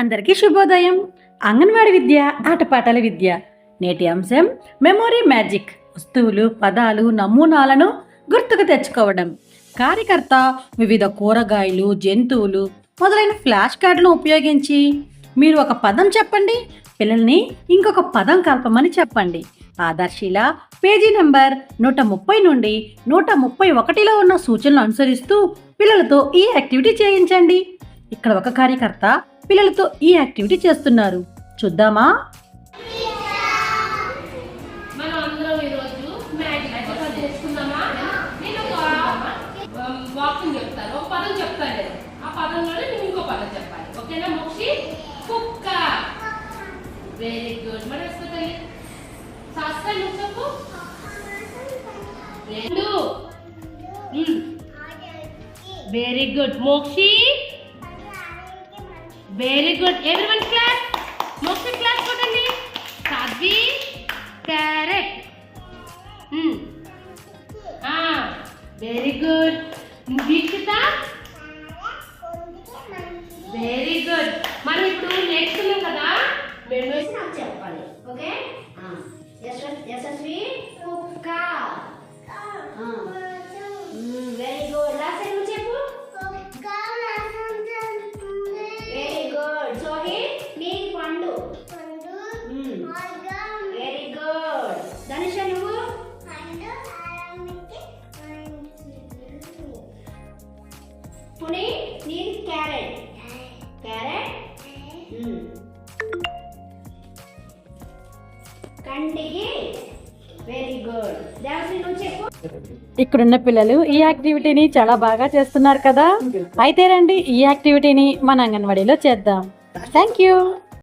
అందరికీ శుభోదయం. అంగన్వాడి విద్య ఆటపాటల విద్య. నేటి అంశం మెమొరీ మ్యాజిక్. వస్తువులు పదాలు నమూనాలను గుర్తుకు తెచ్చుకోవడం. కార్యకర్త వివిధ కూరగాయలు జంతువులు మొదలైన ఫ్లాష్ కార్డును ఉపయోగించి మీరు ఒక పదం చెప్పండి పిల్లల్ని ఇంకొక పదం కలపమని చెప్పండి. ఆదర్శిల పేజీ నెంబర్ నూట ముప్పై నుండి నూట ముప్పై ఒకటిలో ఉన్న సూచనలు అనుసరిస్తూ పిల్లలతో ఈ యాక్టివిటీ చేయించండి. ఇక్కడ ఒక కార్యకర్త పిల్లలతో ఈ యాక్టివిటీ చేస్తున్నారు. చూద్దామా? వెరీ గుడ్ మరి శాస్త్రం నువ్వు చెప్పు. రెండు. Very good Mokshi? Very good ఎవరి వన్ క్లాస్ మొత్తం క్లాస్ కొట్టండి Sadhvi carrot very good Dikshitha very good మనం ఇప్పుడు నేర్చుకున్నాం కదా? మేము వేసి నాకు చెప్పాలి. ఓకే యశస్వి పుని నీ క్యారెట్. క్యారెట్? కంటికి వెరీ గుడ్ దేవశ్రీ నువ్వు చెప్పు. ఇక్కడున్న పిల్లలు ఈ యాక్టివిటీని చాలా బాగా చేస్తున్నారు కదా. అయితే రండి ఈ యాక్టివిటీని మన అంగన్వాడీలో చేద్దాం. Thank you